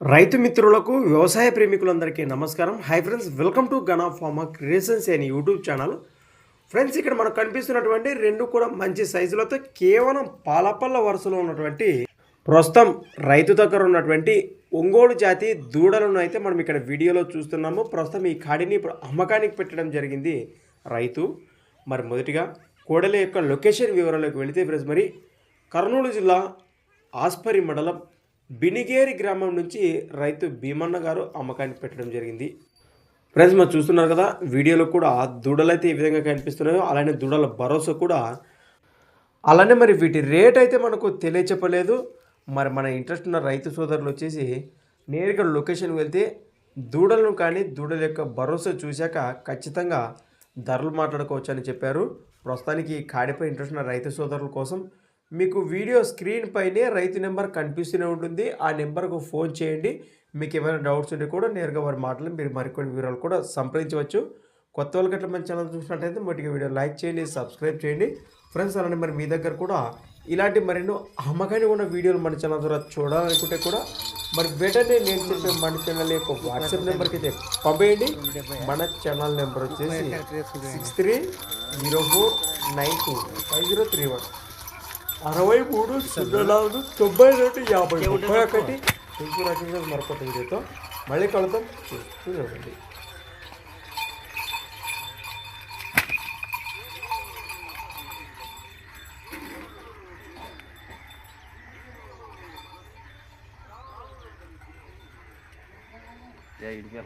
రైతు మిత్రులకు వ్యవసాయ ప్రేమికులందరికీ నమస్కారం. Hi friends welcome to Gana pharma creations అనే యూట్యూబ్ ఛానల్ ఫ్రెండ్స్ ఇక్కడ మనకు కనిపిస్తున్నటువంటి రెండు కూడా మంచి సైజులతో కేవలం పాలపల్ల వరుసలో ఉన్నటువంటి ప్రస్తుతం రైతు దగ్గర ఉన్నటువంటి ఒంగోలు జాతి దూడలను అయితే మనం ఇక్కడ వీడియోలో చూస్తున్నాము. ప్రస్తుతం ఈ కాడిని ఇప్పుడు అమ్మకానికి పెట్టడం జరిగింది రైతు. మరి మొదటిగా కోడలి యొక్క లొకేషన్ వివరాలకు వెళితే ఫ్రెండ్స్ మరి కర్నూలు జిల్లా ఆస్పరి మండలం బినిగేరి గ్రామం నుంచి రైతు భీమన్న గారు అమ్మకానికి పెట్టడం జరిగింది. ఫ్రెండ్స్ మనం చూస్తున్నారు కదా వీడియోలో కూడా దూడలు అయితే ఈ విధంగా కనిపిస్తున్నాయో అలానే దూడల భరోసా కూడా. అలానే మరి వీటి రేట్ అయితే మనకు తెలియచెప్పలేదు. మరి మన ఇంట్రెస్ట్ ఉన్న రైతు సోదరులు వచ్చేసి నేరుగా లొకేషన్ వెళ్తే దూడలను కానీ దూడల యొక్క భరోసా చూశాక ఖచ్చితంగా ధరలు మాట్లాడుకోవచ్చు అని చెప్పారు. ప్రస్తుతానికి కాడిపై ఇంట్రెస్ట్ ఉన్న రైతు సోదరుల కోసం మీకు వీడియో స్క్రీన్ పైనే రైతు నెంబర్ కనిపిస్తూనే ఉంటుంది. ఆ నెంబర్కు ఫోన్ చేయండి. మీకు ఏమైనా డౌట్స్ ఉంటే కూడా నేరుగా వారి మాటలు మీరు మరికొన్ని వివరాలు కూడా సంప్రదించవచ్చు. కొత్త వాళ్ళకి అట్లా మన ఛానల్ చూసినట్టయితే మొదటిగా వీడియో లైక్ చేయండి సబ్స్క్రైబ్ చేయండి. ఫ్రెండ్స్ అలానే మరి మీ దగ్గర కూడా ఇలాంటి మరెన్నో అమ్మకాన్ని ఉన్న వీడియోలు మన ఛానల్ ద్వారా చూడాలనుకుంటే కూడా మరి వెంటనే నేను చెప్పే మన ఛానల్ యొక్క వాట్సాప్ నెంబర్కి అయితే పంపేయండి. మన ఛానల్ నెంబర్ వచ్చేసి six three zero four nine two five zero three one అరవై మూడు సున్నా నాలుగు తొంభై రెండు యాభై ముప్పై ఒకటి. తెలుగు రకంగా మరొకటి వీడియోతో మళ్ళీ కలుద్దాం. చూస్తూ చూడండి. జై ఇడికి